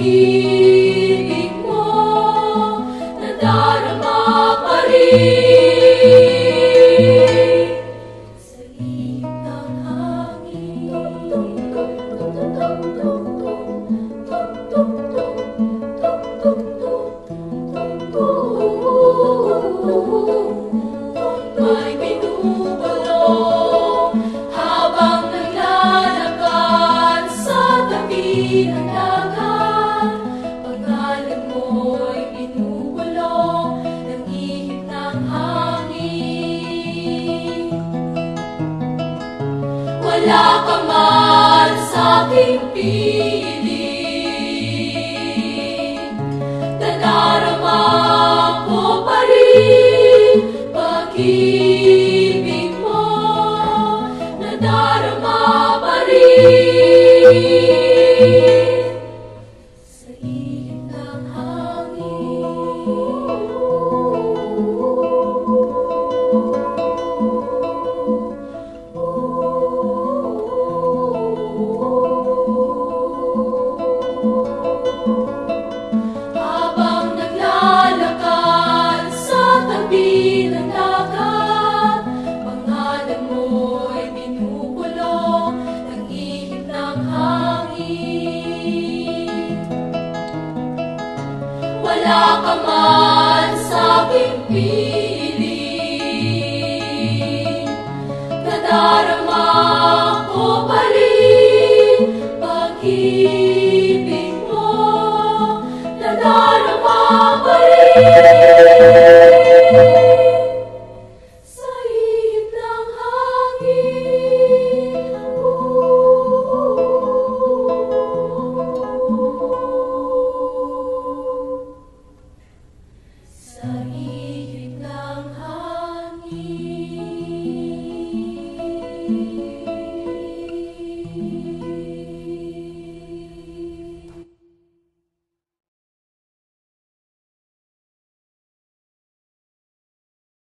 He wala ka man sa aking piling. Nadarama ko pa rin pag-ibig. Habang naglalakad sa tabi ng dagat Pangalan mo'y ng ihip ng hangin. Wala ka sa pimpili Kadal